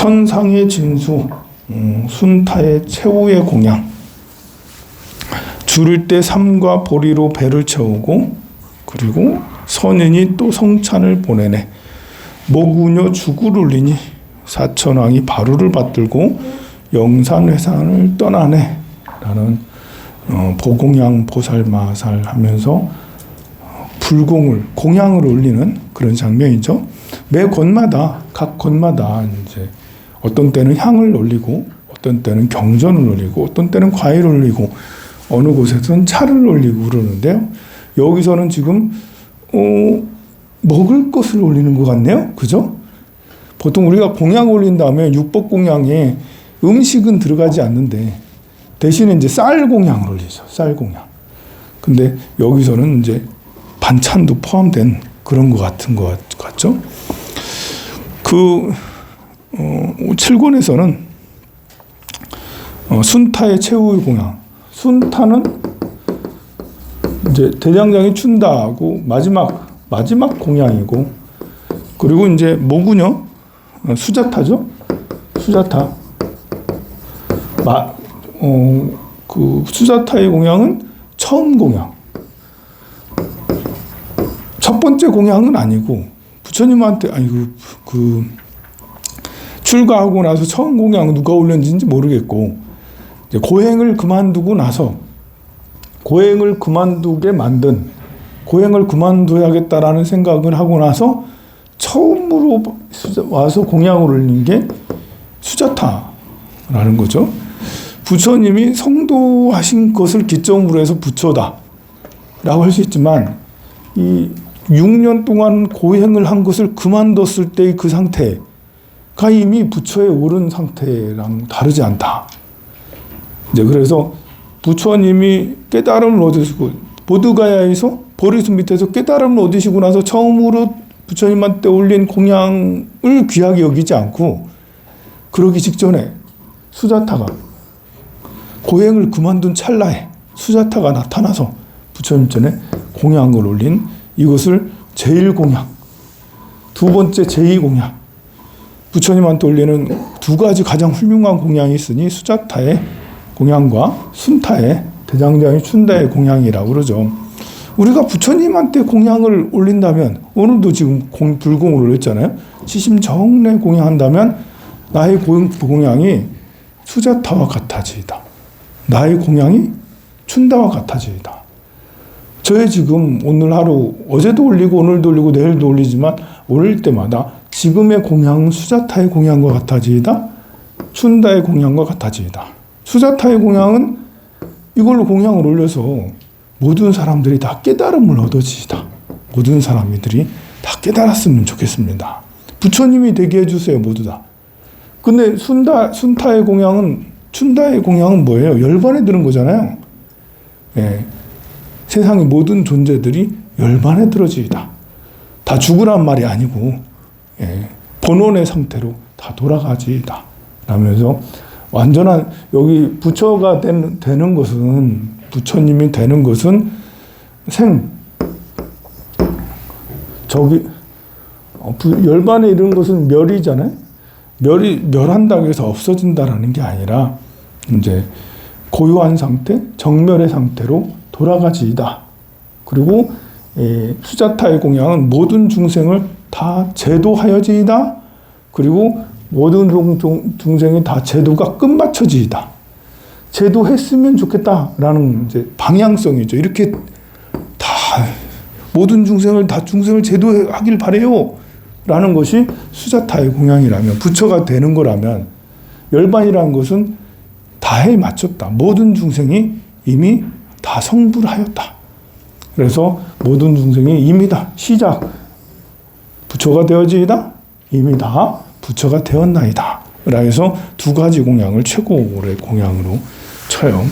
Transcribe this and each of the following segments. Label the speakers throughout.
Speaker 1: 천상의 진수, 음, 순타의 최후의 공양. 줄을 때 삼과 보리로 배를 채우고 그리고 선인이 또 성찬을 보내네. 모구녀 죽을 울리니 사천왕이 바루를 받들고 영산회산을 떠나네. 라는 어, 보공양 보살마살 하면서 어, 불공을 공양을 올리는 그런 장면이죠. 매 곳마다 각 곳마다 이제 어떤 때는 향을 올리고 어떤 때는 경전을 올리고 어떤 때는 과일을 올리고 어느 곳에서는 차를 올리고 그러는데요. 여기서는 지금 어, 먹을 것을 올리는 것 같네요. 그죠? 보통 우리가 공양 올린 다음에 육복 공양에 음식은 들어가지 않는데 대신에 이제 쌀 공양을 올리죠. 쌀 공양. 근데 여기서는 이제 반찬도 포함된 그런 것 같은 것 같죠. 그 어, 7권에서는 어, 순타의 최후의 공양. 순타는 이제 대장장이 춘다하고 마지막 마지막 공양이고 그리고 이제 모구녀 어, 수자타죠. 수자타. 마, 어, 그 수자타의 공양은 처음 공양. 첫 번째 공양은 아니고 부처님한테 아니 그, 그 출가하고 나서 처음 공양 누가 올렸는지 모르겠고 고행을 그만두고 나서 고행을 그만두게 만든 고행을 그만둬야겠다라는 생각을 하고 나서 처음으로 와서 공양을 올린 게 수자타라는 거죠. 부처님이 성도하신 것을 기점으로 해서 부처다. 라고 할 수 있지만, 이 6년 동안 고행을 한 것을 그만뒀을 때의 그 상태 가 이미 부처에 오른 상태랑 다르지 않다. 이제 그래서 부처님이 깨달음을 얻으시고, 보드가야에서 보리숲 밑에서 깨달음을 얻으시고 나서 처음으로 부처님한테 올린 공양을 귀하게 여기지 않고, 그러기 직전에 수자타가 고행을 그만둔 찰나에 수자타가 나타나서 부처님 전에 공양을 올린 이것을 제일공양, 두 번째 제2공양, 부처님한테 올리는 두 가지 가장 훌륭한 공양이 있으니 수자타의 공양과 순타의 대장장이 춘다의 공양이라고 그러죠. 우리가 부처님한테 공양을 올린다면 오늘도 지금 공, 불공을 올렸잖아요. 치심정내 공양한다면 나의 공양이 수자타와 같아지이다. 나의 공양이 춘다와 같아지이다. 저의 지금 오늘 하루 어제도 올리고 오늘도 올리고 내일도 올리지만 올릴 때마다 지금의 공양은 수자타의 공양과 같아지이다. 춘다의 공양과 같아지이다. 수자타의 공양은 이걸로 공양을 올려서 모든 사람들이 다 깨달음을 얻어지이다. 모든 사람들이 다 깨달았으면 좋겠습니다. 부처님이 되게 해주세요, 모두 다. 근데 순다, 순타의 공양은, 춘다의 공양은 뭐예요? 열반에 드는 거잖아요. 예. 세상의 모든 존재들이 열반에 들어지이다. 다 죽으란 말이 아니고, 예. 본원의 상태로 다 돌아가지이다. 라면서 완전한, 여기 부처가 되는, 되는 것은, 부처님이 되는 것은 생, 저기, 어, 열반에 이르는 것은 멸이잖아요. 멸이 멸한다고 해서 없어진다라는 게 아니라 이제 고요한 상태, 정멸의 상태로 돌아가지이다. 그리고 예, 수자타의 공양은 모든 중생을 다 제도하여지이다. 그리고 모든 중생이 다 제도가 끝마쳐지이다. 제도했으면 좋겠다라는 이제 방향성이죠. 이렇게 다 모든 중생을 다 중생을 제도하길 바래요. 라는 것이 수자타의 공양이라면 부처가 되는 거라면 열반이라는 것은 다해 맞췄다. 모든 중생이 이미 다 성불하였다. 그래서 모든 중생이 이미 다 시작 부처가 되어지이다. 이미 다 부처가 되었나이다. 그래서 두 가지 공양을 최고의 공양으로 쳐요.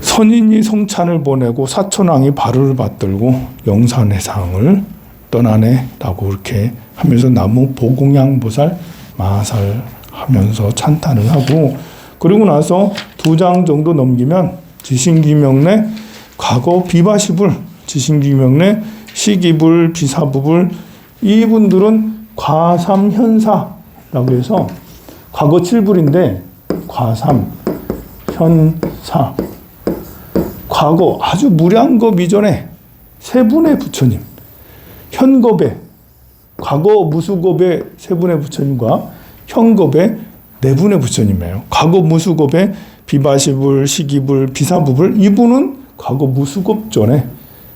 Speaker 1: 선인이 성찬을 보내고 사천왕이 발을 받들고 영산회상을 떠나네라고 이렇게 하면서 나무 보공양 보살 마살 하면서 찬탄을 하고 그리고 나서 두 장 정도 넘기면 지신기명내 과거 비바시불 지신기명내 시기불 비사부불 이분들은 과삼현사라고 해서 과거 칠불인데 과삼, 현사. 과거 아주 무량겁 이전에 세 분의 부처님, 현겁의 과거 무수겁의 세 분의 부처님과 현겁의 네 분의 부처님이에요. 과거 무수겁의 비바시불, 시기불, 비사부불 이분은 과거 무수겁 전에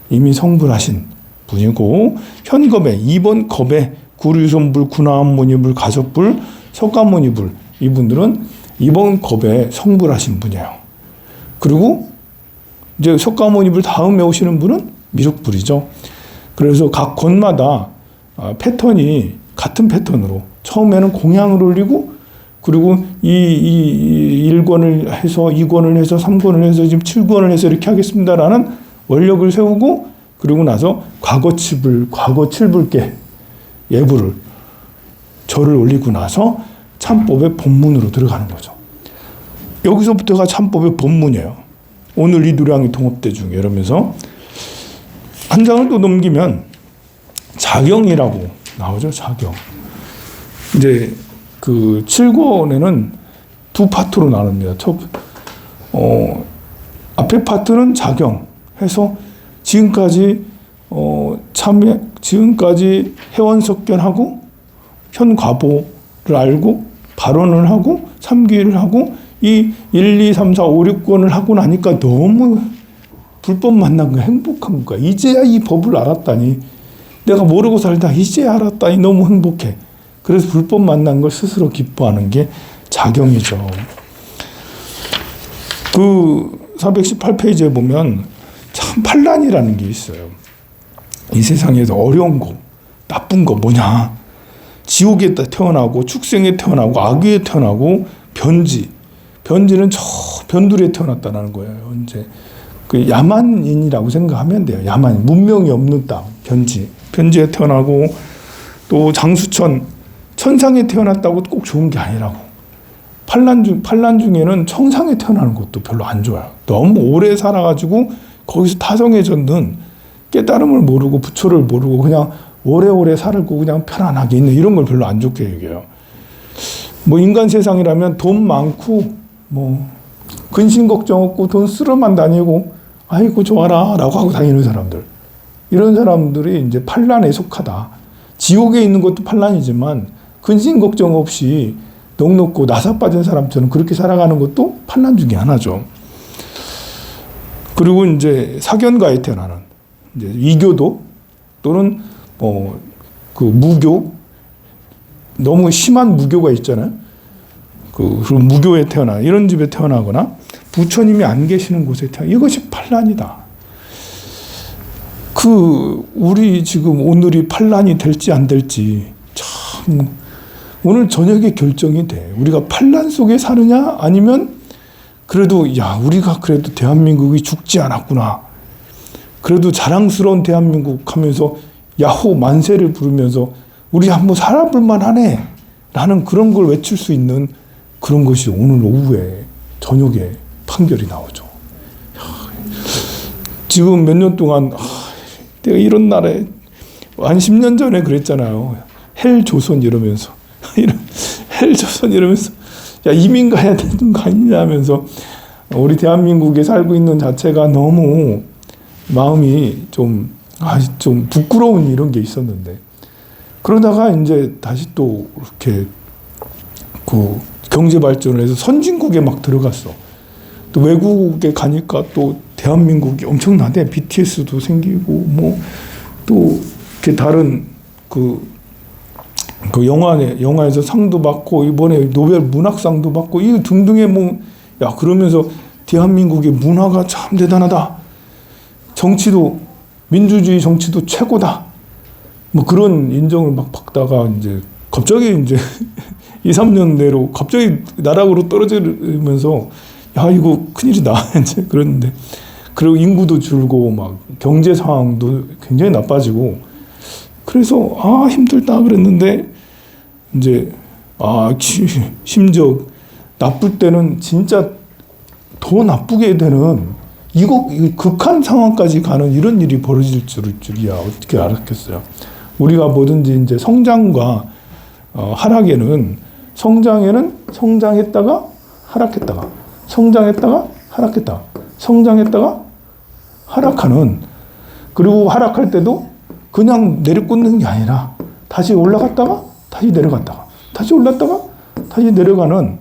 Speaker 1: 이미 성불하신 분이고 현겁의 이번 겁의 구류손불, 구나암모니불, 가섭불, 석가모니불 이분들은 이번 겁에 성불하신 분이에요. 그리고 이제 석가모니불 다음에 오시는 분은 미륵불이죠. 그래서 각 권마다 아, 패턴이 같은 패턴으로 처음에는 공양을 올리고 그리고 이, 이, 이 1권을 해서 2권을 해서 3권을 해서 지금 7권을 해서 이렇게 하겠습니다라는 원력을 세우고 그리고 나서 과거 칠불, 과거 칠불께 예불을 절을 올리고 나서 참법의 본문으로 들어가는 거죠. 여기서부터가 참법의 본문이에요. 오늘 이 누량이 통합대 중에 이러면서 한 장을 또 넘기면 자경이라고 나오죠. 자경. 이제 그 7권에는 두 파트로 나눕니다. 첫, 어, 앞에 파트는 자경 해서 지금까지 어, 참여, 지금까지 해원석견하고 현과보를 알고 발언을 하고 삼기를 하고 이 1, 2, 3, 4, 5, 6권을 하고 나니까 너무 불법 만난 거 행복한 거야. 이제야 이 법을 알았다니. 내가 모르고 살다 이제 알았다니 너무 행복해. 그래서 불법 만난 걸 스스로 기뻐하는 게 자경이죠. 그 418페이지에 보면 참 판란이라는 게 있어요. 이 세상에서 어려운 거, 나쁜 거 뭐냐? 지옥에 태어나고 축생에 태어나고 악에 태어나고 변지. 변지는 저 변두리에 태어났다는 거예요. 이제 그 야만인이라고 생각하면 돼요. 야만 문명이 없는 땅 변지. 변지에 태어나고 또 장수천 천상에 태어났다고 꼭 좋은 게 아니라고. 판란 중 판란 중에는 청상에 태어나는 것도 별로 안 좋아요. 너무 오래 살아가지고 거기서 타성해졌는 깨달음을 모르고 부처를 모르고 그냥 오래오래 살고 그냥 편안하게 있는 이런 걸 별로 안 좋게 얘기해요. 뭐 인간 세상이라면 돈 많고 뭐 근심 걱정 없고 돈 쓰러만 다니고 아이고 좋아라 라고 하고 다니는 사람들 이런 사람들이 이제 판란에 속하다. 지옥에 있는 것도 판란이지만 근심 걱정 없이 넉넉고 나사 빠진 사람처럼 그렇게 살아가는 것도 판란 중에 하나죠. 그리고 이제 사견가에 태어나는 이제 이교도 또는 뭐 그 무교 너무 심한 무교가 있잖아요. 그 무교에 태어나 이런 집에 태어나거나 부처님이 안 계시는 곳에 태어나 이것이 판란이다. 그 우리 지금 오늘이 판란이 될지 안 될지 참 오늘 저녁에 결정이 돼. 우리가 판란 속에 사느냐 아니면 그래도 야 우리가 그래도 대한민국이 죽지 않았구나. 그래도 자랑스러운 대한민국 하면서 야호 만세를 부르면서 우리 한번 살아볼 만 하네. 라는 그런 걸 외칠 수 있는 그런 것이 오늘 오후에 저녁에 판결이 나오죠. 지금 몇 년 동안 내가 이런 날에 한 10년 전에 그랬잖아요. 헬 조선 이러면서 헬 조선 이러면서 야 이민 가야 되는 거 아니냐 하면서 우리 대한민국에 살고 있는 자체가 너무 마음이 좀, 아, 좀 부끄러운 이런 게 있었는데. 그러다가 이제 다시 또 이렇게 그 경제 발전을 해서 선진국에 막 들어갔어. 또 외국에 가니까 또 대한민국이 엄청나대. BTS도 생기고 뭐 또 이렇게 다른 그, 그 영화에, 영화에서 상도 받고 이번에 노벨 문학상도 받고 이 등등의 뭐, 야, 그러면서 대한민국의 문화가 참 대단하다. 정치도 민주주의 정치도 최고다. 뭐 그런 인정을 막 받다가 이제 갑자기 이제 2, 3년 내로 갑자기 나락으로 떨어지면서 야 이거 큰일이다 이제 그랬는데 그리고 인구도 줄고 막 경제 상황도 굉장히 나빠지고 그래서 아 힘들다 그랬는데 이제 아 심지어 나쁠 때는 진짜 더 나쁘게 되는 이거 극한 상황까지 가는 이런 일이 벌어질 줄이야 어떻게 알았겠어요? 우리가 뭐든지 이제 성장과 어, 하락에는 성장에는 성장했다가 하락했다가 성장했다가 하락했다가 성장했다가 하락하는 그리고 하락할 때도 그냥 내리꽂는 게 아니라 다시 올라갔다가 다시 내려갔다가 다시 올랐다가 다시 내려가는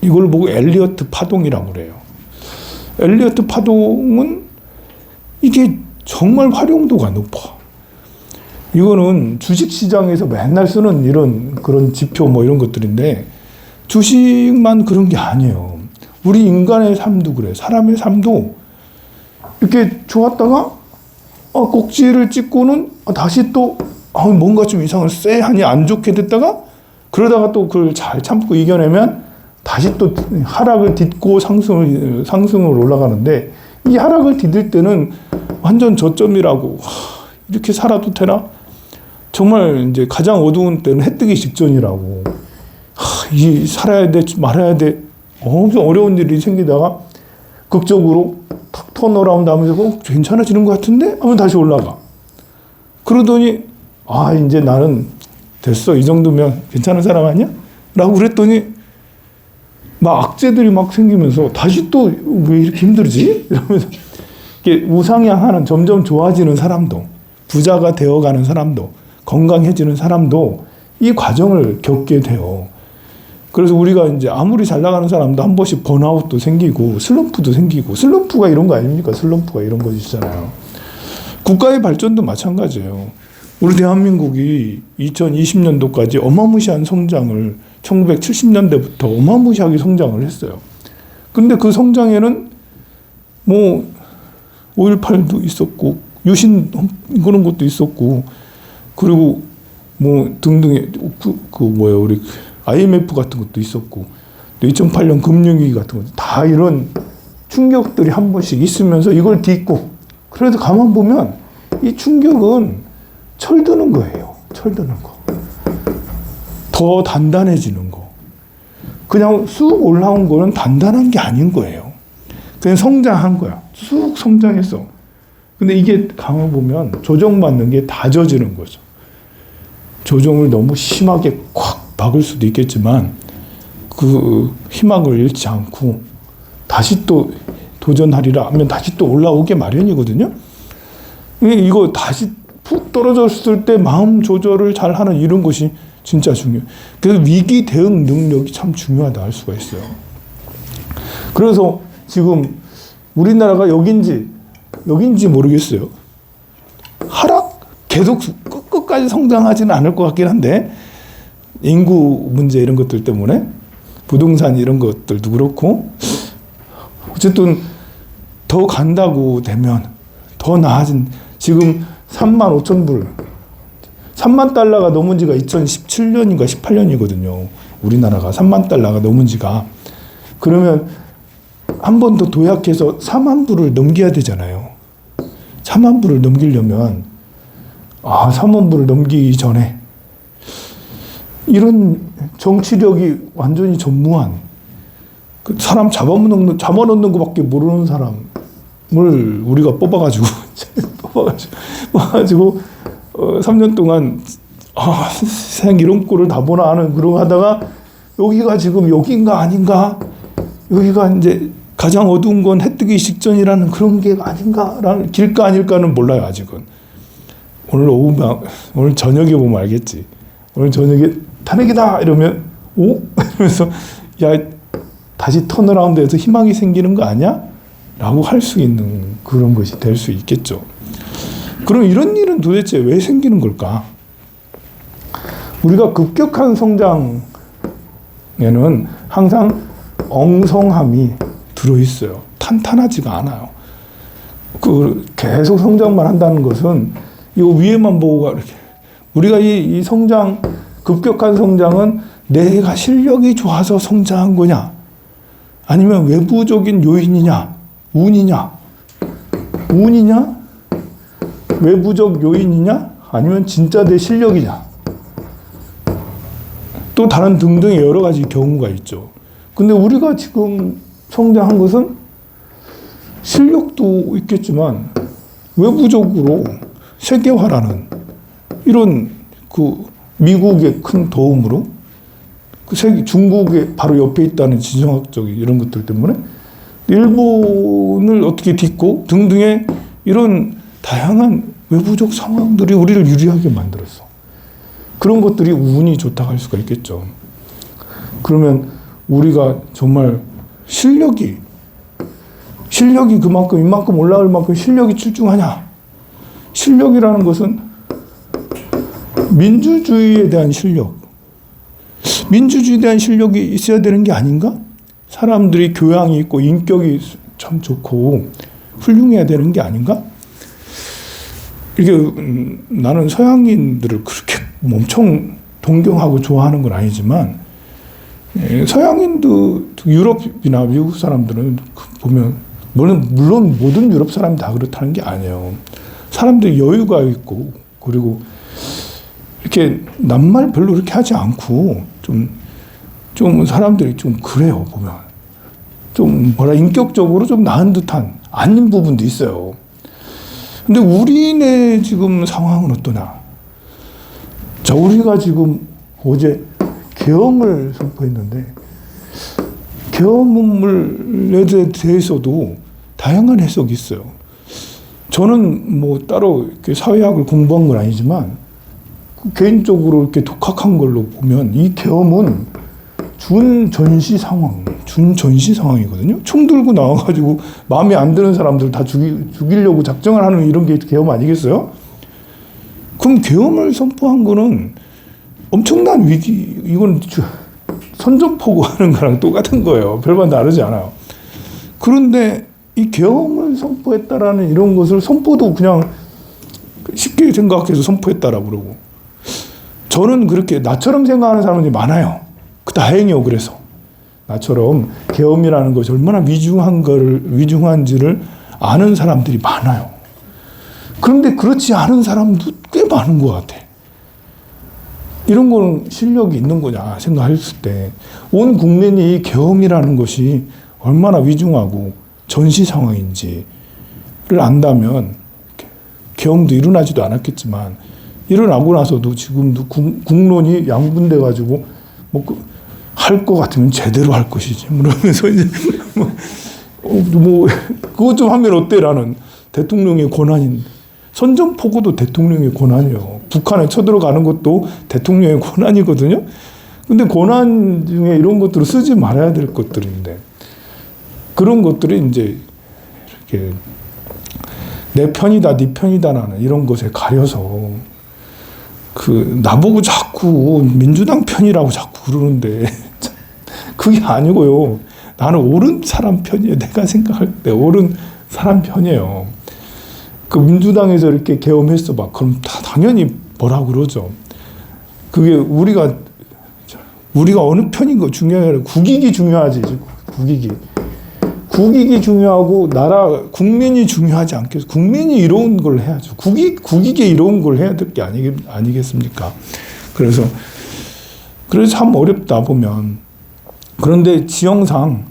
Speaker 1: 이걸 보고 엘리어트 파동이라고 그래요. 엘리어트 파동은 이게 정말 활용도가 높아. 이거는 주식 시장에서 맨날 쓰는 이런 그런 지표 뭐 이런 것들인데 주식만 그런 게 아니에요. 우리 인간의 삶도 그래. 사람의 삶도 이렇게 좋았다가 어, 꼭지를 찍고는 어, 다시 또 어, 뭔가 좀 이상한 쎄하니 안 좋게 됐다가 그러다가 또 그걸 잘 참고 이겨내면 다시 또 하락을 딛고 상승을 상승을 올라가는데 이 하락을 디딜 때는 완전 저점이라고 하, 이렇게 살아도 되나? 정말 이제 가장 어두운 때는 해 뜨기 직전이라고. 하, 이 살아야 돼 말아야 돼. 엄청 어려운 일이 생기다가 극적으로 탁 턴어라운드 하면서 어, 괜찮아지는 것 같은데? 하면 다시 올라가. 그러더니 아 이제 나는 됐어 이 정도면 괜찮은 사람 아니야? 라고 그랬더니 막 악재들이 막 생기면서 다시 또 왜 이렇게 힘들지? 이러면서 우상향하는 점점 좋아지는 사람도 부자가 되어가는 사람도 건강해지는 사람도 이 과정을 겪게 돼요. 그래서 우리가 이제 아무리 잘 나가는 사람도 한 번씩 번아웃도 생기고 슬럼프도 생기고 슬럼프가 이런 거 아닙니까? 슬럼프가 이런 것이잖아요. 국가의 발전도 마찬가지예요. 우리 대한민국이 2020년도까지 어마무시한 성장을 1970년대부터 어마무시하게 성장을 했어요. 근데 그 성장에는 뭐 5.18도 있었고 유신 그런 것도 있었고 그리고 뭐 등등의 그, 그 뭐야 우리 IMF 같은 것도 있었고 2008년 금융위기 같은 것도 다 이런 충격들이 한 번씩 있으면서 이걸 딛고 그래도 가만 보면 이 충격은 철드는 거예요. 철드는 거. 더 단단해지는 거. 그냥 쑥 올라온 거는 단단한 게 아닌 거예요. 그냥 성장한 거야. 쑥 성장했어. 근데 이게 가만 보면 조정받는 게 다져지는 거죠. 조정을 너무 심하게 콱 박을 수도 있겠지만 그 희망을 잃지 않고 다시 또 도전하리라 하면 다시 또 올라오게 마련이거든요. 이거 다시 푹 떨어졌을 때 마음 조절을 잘 하는 이런 것이 진짜 중요해요. 그래서 위기 대응 능력이 참 중요하다 할 수가 있어요. 그래서 지금 우리나라가 여긴지 여긴지 모르겠어요. 하락 계속 끝- 끝까지 성장하지는 않을 것 같긴 한데 인구 문제 이런 것들 때문에 부동산 이런 것들도 그렇고 어쨌든 더 간다고 되면 더 나아진 지금 3만 5천 불 3만 달러가 넘은 지가 2017년인가 18년이거든요. 우리나라가 3만 달러가 넘은 지가 그러면 한 번 더 도약해서 4만 불을 넘겨야 되잖아요. 4만 불을 넘기려면 아, 3만 불을 넘기기 전에 이런 정치력이 완전히 전무한 그 사람 잡아먹는 잡아놓는 것밖에 모르는 사람을 우리가 뽑아가지고 뽑아가지고 뽑아가지고 어, 3년 동안 아, 세상 이런 꼴을 다 보나 하는 그런 거 하다가 여기가 지금 여기인가 아닌가? 여기가 이제 가장 어두운 건 해뜨기 직전이라는 그런 게 아닌가라는 길까 아닐까는 몰라요 아직은. 오늘 오후 오늘 저녁에 보면 알겠지. 오늘 저녁에 탄핵이다! 이러면 오 이러면서 야 다시 턴어라운드해서 희망이 생기는 거 아니야? 라고 할 수 있는 그런 것이 될 수 있겠죠. 그럼 이런 일은 도대체 왜 생기는 걸까? 우리가 급격한 성장에는 항상 엉성함이 들어있어요. 탄탄하지가 않아요. 그 계속 성장만 한다는 것은 이 위에만 보고가 이렇게 우리가 이, 이 성장 급격한 성장은 내가 실력이 좋아서 성장한 거냐? 아니면 외부적인 요인이냐? 운이냐? 운이냐? 외부적 요인이냐? 아니면 진짜 내 실력이냐? 또 다른 등등의 여러 가지 경우가 있죠. 근데 우리가 지금 성장한 것은 실력도 있겠지만 외부적으로 세계화라는 이런 그 미국의 큰 도움으로 그 세계 중국의 바로 옆에 있다는 지정학적인 이런 것들 때문에 일본을 어떻게 딛고 등등의 이런 다양한 외부적 상황들이 우리를 유리하게 만들었어. 그런 것들이 운이 좋다고 할 수가 있겠죠. 그러면 우리가 정말 실력이 실력이 그만큼 이만큼 올라갈 만큼 실력이 출중하냐? 실력이라는 것은 민주주의에 대한 실력. 민주주의에 대한 실력이 있어야 되는 게 아닌가? 사람들이 교양이 있고 인격이 참 좋고 훌륭해야 되는 게 아닌가? 이게 음, 나는 서양인들을 그렇게 엄청 동경하고 좋아하는 건 아니지만 예, 서양인도 유럽이나 미국 사람들은 그 보면 물론 물론 모든 유럽 사람이 다 그렇다는 게 아니에요. 사람들이 여유가 있고 그리고 이렇게 남말 별로 그렇게 하지 않고 좀, 좀 사람들이 좀 그래요, 보면. 좀 뭐라 인격적으로 좀 나은 듯한 아닌 부분도 있어요. 근데 우리네 지금 상황은 어떠냐? 자, 우리가 지금 어제 계엄을 선포했는데, 계엄에 대해서도 다양한 해석이 있어요. 저는 뭐 따로 사회학을 공부한 건 아니지만, 개인적으로 이렇게 독학한 걸로 보면 이 계엄은 준 전시 상황, 준 전시 상황이거든요. 총 들고 나와가지고 마음에 안 드는 사람들 다 죽이, 죽이려고 작정을 하는 이런 게 계엄 아니겠어요? 그럼 계엄을 선포한 거는 엄청난 위기, 이건 선전포고 하는 거랑 똑같은 거예요. 별반 다르지 않아요. 그런데 이 계엄을 선포했다라는 이런 것을 선포도 그냥 쉽게 생각해서 선포했다라고 그러고 저는 그렇게 나처럼 생각하는 사람들이 많아요. 그 다행이요. 그래서 나처럼 계엄이라는 것이 얼마나 위중한 걸 위중한지를 아는 사람들이 많아요. 그런데 그렇지 않은 사람도 꽤 많은 것 같아. 이런 거는 실력이 있는 거냐 생각했을 때 온 국민이 계엄이라는 것이 얼마나 위중하고 전시 상황인지를 안다면 계엄도 일어나지도 않았겠지만 일어나고 나서도 지금도 국, 국론이 양분돼 가지고 뭐 할 것 같으면 제대로 할 것이지. 그러면서 이제 뭐, 어, 뭐 그것 좀 하면 어때라는 대통령의 권한인 선전포고도 대통령의 권한이요. 북한에 쳐들어가는 것도 대통령의 권한이거든요. 근데 권한 중에 이런 것들을 쓰지 말아야 될 것들인데 그런 것들이 이제 이렇게 내 편이다, 네 편이다라는 이런 것에 가려서 그 나보고 자꾸 민주당 편이라고 자꾸 그러는데 그게 아니고요. 나는 옳은 사람 편이에요. 내가 생각할 때 옳은 사람 편이에요. 그 민주당에서 이렇게 계엄했어 막 그럼 다 당연히 뭐라 그러죠. 그게 우리가 우리가 어느 편인 거 중요해 국익이 중요하지 국익이 국익이 중요하고 나라 국민이 중요하지 않겠어. 국민이 이로운 걸 해야죠. 국익 국익에 이로운 걸 해야 될 게 아니 아니겠습니까? 그래서 그래서 참 어렵다 보면 그런데 지형상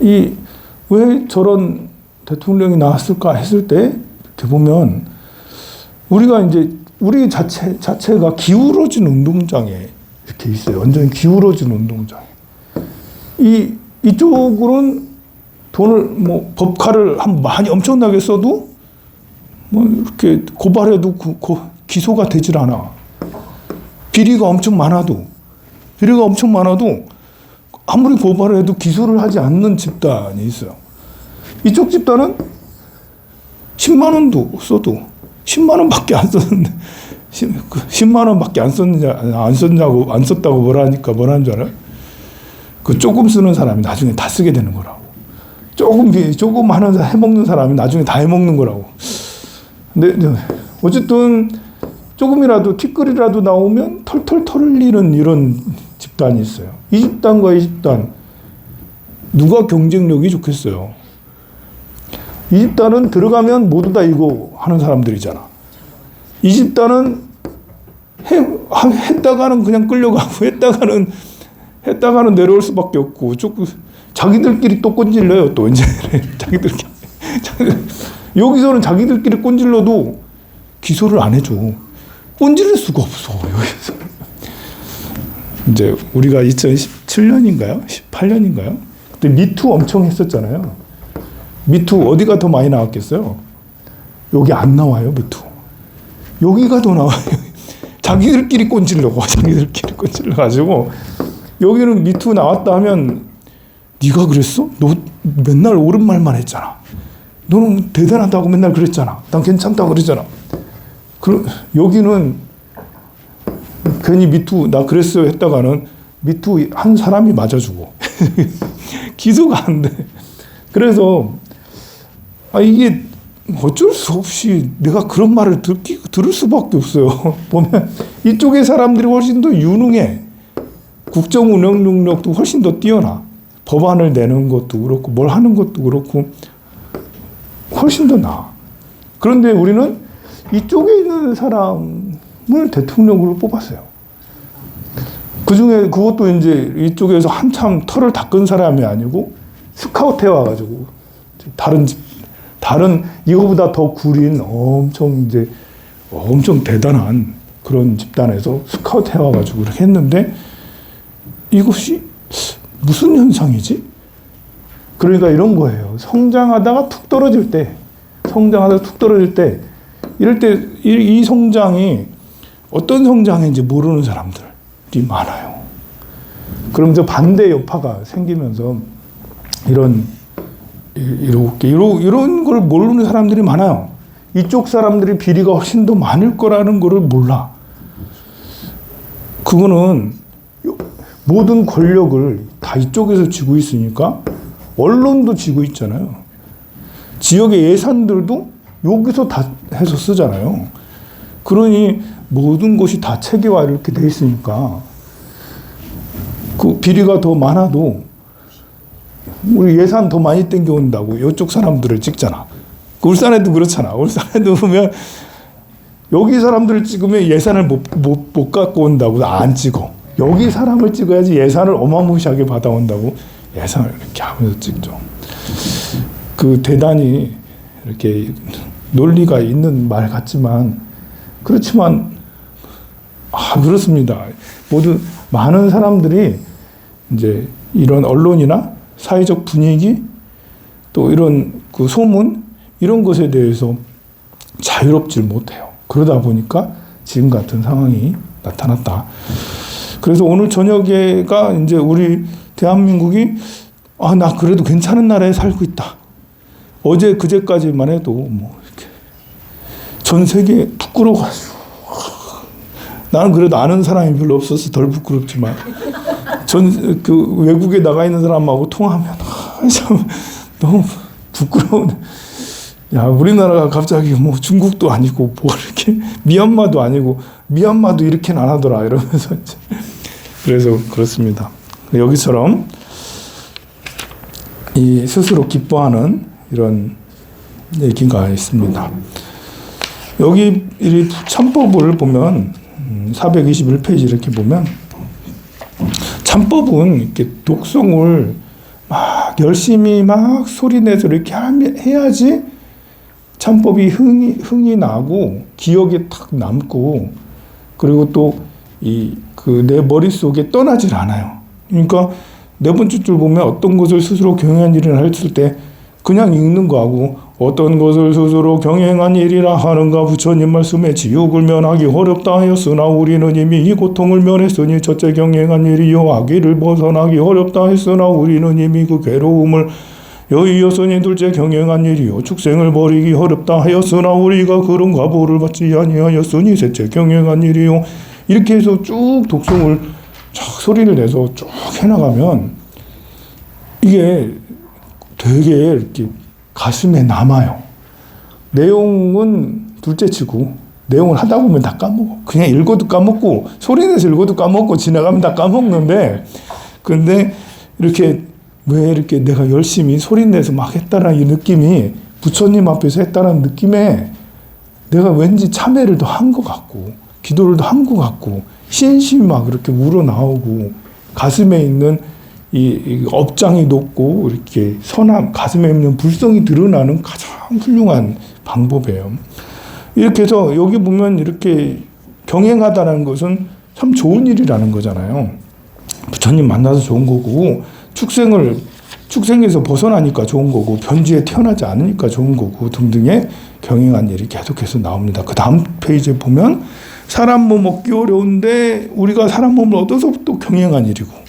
Speaker 1: 이 왜 저런 대통령이 나왔을까 했을 때 이렇게 보면 우리가 이제 우리 자체 자체가 기울어진 운동장에 이렇게 있어요. 완전히 기울어진 운동장에 이 이쪽으로는 돈을 뭐 법카를 한 많이 엄청나게 써도 뭐 이렇게 고발해도 고, 고, 기소가 되질 않아. 비리가 엄청 많아도 비리가 엄청 많아도 아무리 고발을 해도 기소를 하지 않는 집단이 있어요. 이쪽 집단은 10만 원도 써도 10만 원밖에 안 썼는데 10만 그 원밖에 안 썼느냐 안 썼냐고 안 썼다고 뭐라 하니까 뭐라는 줄 알아요? 그 조금 쓰는 사람이 나중에 다 쓰게 되는 거라고. 조금 조금 하는 해먹는 사람이 나중에 다 해먹는 거라고. 근데 어쨌든 조금이라도 티끌이라도 나오면 털털 털리는 이런 집단이 있어요. 이 집단과 이 집단 누가 경쟁력이 좋겠어요. 이 집단은 들어가면 모두 다 이거 하는 사람들이잖아. 이 집단은 해, 했다가는 그냥 끌려가고 했다가는 했다가는 내려올 수밖에 없고 조금 자기들끼리 또 꼰질려요 또 이제 자기들끼리 여기서는 자기들끼리 꼰질러도 기소를 안 해줘 꼰질릴 수가 없어 여기서 이제 우리가 2017년인가요? 18년인가요? 그때 미투 엄청 했었잖아요. 미투 어디가 더 많이 나왔겠어요? 여기 안 나와요, 미투. 여기가 더 나와요. 자기들끼리 꼰질려고 자기들끼리 꼰질려 가지고 여기는 미투 나왔다 하면 네가 그랬어? 너 맨날 옳은 말만 했잖아. 너는 대단하다고 맨날 그랬잖아. 난 괜찮다고 그랬잖아. 그 여기는 괜히 미투 나 그랬어요 했다가는 미투 한 사람이 맞아주고 기소가 안 돼. 그래서 아 이게 어쩔 수 없이 내가 그런 말을 듣기, 들을 수밖에 없어요. 보면 이쪽의 사람들이 훨씬 더 유능해. 국정 운영 능력도 훨씬 더 뛰어나. 법안을 내는 것도 그렇고 뭘 하는 것도 그렇고 훨씬 더 나아. 그런데 우리는 이쪽에 있는 사람 을 대통령으로 뽑았어요. 그 중에 그것도 이제 이쪽에서 한참 털을 닦은 사람이 아니고 스카우트 해와가지고 다른 집, 다른 이거보다 더 구린 엄청 이제 엄청 대단한 그런 집단에서 스카우트 해와가지고 그렇게 했는데 이것이 무슨 현상이지? 그러니까 이런 거예요. 성장하다가 툭 떨어질 때, 성장하다가 툭 떨어질 때, 이럴 때 이 성장이 어떤 성장인지 모르는 사람들이 많아요. 그러면서 반대 여파가 생기면서 이런 이렇게 이런 이런 걸 모르는 사람들이 많아요. 이쪽 사람들이 비리가 훨씬 더 많을 거라는 거를 몰라. 그거는 모든 권력을 다 이쪽에서 쥐고 있으니까 언론도 쥐고 있잖아요. 지역의 예산들도 여기서 다 해서 쓰잖아요. 그러니 모든 것이 다 체계화 이렇게 돼 있으니까 그 비리가 더 많아도 우리 예산 더 많이 땡겨온다고 이쪽 사람들을 찍잖아. 그 울산에도 그렇잖아. 울산에도 보면 여기 사람들을 찍으면 예산을 못, 못, 못 갖고 온다고 안 찍어. 여기 사람을 찍어야지 예산을 어마무시하게 받아온다고 예산을 이렇게 하면서 찍죠. 그 대단히 이렇게 논리가 있는 말 같지만 그렇지만 아 그렇습니다. 모두 많은 사람들이 이제 이런 언론이나 사회적 분위기 또 이런 그 소문 이런 것에 대해서 자유롭질 못해요. 그러다 보니까 지금 같은 상황이 나타났다. 그래서 오늘 저녁에가 이제 우리 대한민국이 아, 나 그래도 괜찮은 나라에 살고 있다. 어제 그제까지만 해도 뭐 이렇게 전 세계에 부끄러워가지고 나는 그래도 아는 사람이 별로 없어서 덜 부끄럽지만 전 그 외국에 나가 있는 사람하고 통하면 아, 참 너무 부끄러운. 야 우리나라가 갑자기 뭐 중국도 아니고 뭐 이렇게 미얀마도 아니고 미얀마도 이렇게는 안 하더라 이러면서 이제 그래서 그렇습니다. 여기처럼 이 스스로 기뻐하는 이런 얘기가 있습니다. 여기 이 참법을 보면 421페이지 이렇게 보면 참법은 이렇게 독성을 막 열심히 막 소리내서 이렇게 해야지 참법이 흥이, 흥이 나고 기억에 탁 남고 그리고 또 이 그 내 머릿속에 떠나질 않아요. 그러니까 네 번째 줄 보면 어떤 것을 스스로 경영한 일을 했을 때 그냥 읽는 거하고 어떤 것을 스스로 경행한 일이라 하는가 부처님 말씀에 지옥을 면하기 어렵다 하였으나 우리는 이미 이 고통을 면했으니 첫째 경행한 일이요 악의를 벗어나기 어렵다 했으나 우리는 이미 그 괴로움을 여이었으니 둘째 경행한 일이요 축생을 버리기 어렵다 하였으나 우리가 그런 과보를 받지 아니하였으니 셋째 경행한 일이요 이렇게 해서 쭉 독성을 쫙 소리를 내서 쭉 해나가면 이게 되게 이렇게 가슴에 남아요. 내용은 둘째 치고 내용을 하다 보면 다 까먹어. 그냥 읽어도 까먹고 소리 내서 읽어도 까먹고 지나가면 다 까먹는데 근데 이렇게 왜 이렇게 내가 열심히 소리 내서 막 했다라는 이 느낌이 부처님 앞에서 했다는 느낌에 내가 왠지 참회를 더 한 것 같고 기도를 더 한 것 같고 신심이 막 그렇게 우러나오고 가슴에 있는 이, 이 업장이 높고 이렇게 선함 가슴에 있는 불성이 드러나는 가장 훌륭한 방법이에요. 이렇게 해서 여기 보면 이렇게 경행하다는 것은 참 좋은 일이라는 거잖아요. 부처님 만나서 좋은 거고 축생을 축생에서 벗어나니까 좋은 거고 변주에 태어나지 않으니까 좋은 거고 등등의 경행한 일이 계속해서 나옵니다. 그 다음 페이지에 보면 사람 몸 얻기 어려운데 우리가 사람 몸을 얻어서 또 경행한 일이고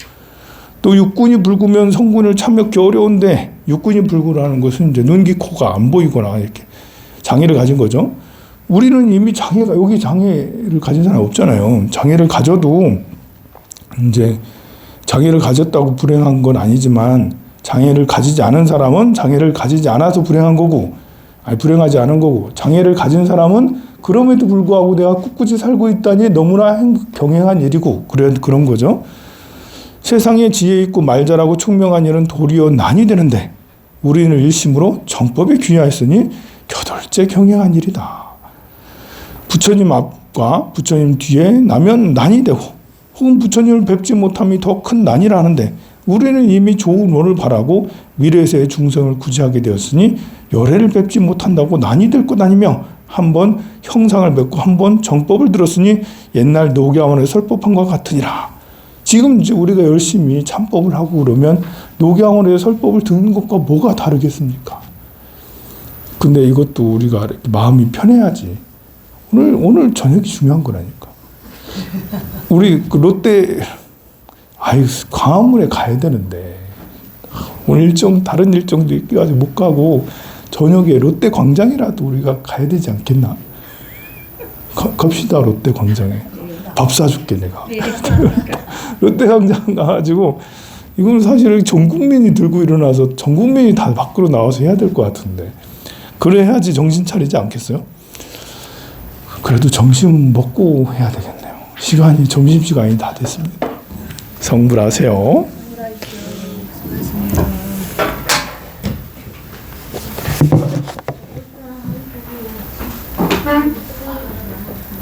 Speaker 1: 또 육군이 붉으면 성군을 참먹기 어려운데 육군이 붉으라는 것은 이제 눈, 귀, 코가 안 보이거나 이렇게 장애를 가진 거죠. 우리는 이미 장애가 여기 장애를 가진 사람 없잖아요. 장애를 가져도 이제 장애를 가졌다고 불행한 건 아니지만 장애를 가지지 않은 사람은 장애를 가지지 않아서 불행한 거고 아니 불행하지 않은 거고 장애를 가진 사람은 그럼에도 불구하고 내가 꿋꿋이 살고 있다니 너무나 행- 경행한 일이고 그런 그런 거죠. 세상에 지혜 있고 말 잘하고 총명한 일은 도리어 난이 되는데 우리는 일심으로 정법에 귀하였으니 겨덜째 경행한 일이다. 부처님 앞과 부처님 뒤에 나면 난이 되고 혹은 부처님을 뵙지 못함이 더 큰 난이라는데 우리는 이미 좋은 원을 바라고 미래세의 중생을 구제하게 되었으니 열애를 뵙지 못한다고 난이 될 것 아니며 한 번 형상을 뵙고 한 번 정법을 들었으니 옛날 노교원의 설법한 것 같으니라. 지금 이제 우리가 열심히 참법을 하고 그러면 노교원의 설법을 듣는 것과 뭐가 다르겠습니까? 근데 이것도 우리가 마음이 편해야지. 오늘 오늘 저녁이 중요한 거라니까. 우리 그 롯데 아유 광화문에 가야 되는데 오늘 일정 다른 일정도 있겨가지고 못 가고 저녁에 롯데 광장이라도 우리가 가야 되지 않겠나? 가, 갑시다 롯데 광장에 밥 사줄게 내가. 롯데 광장 가가지고 이건 사실 전 국민이 들고 일어나서 전 국민이 다 밖으로 나와서 해야 될 것 같은데 그래야지 정신 차리지 않겠어요? 그래도 점심 먹고 해야 되겠네요. 시간이 점심 시간이 다 됐습니다. 성불하세요.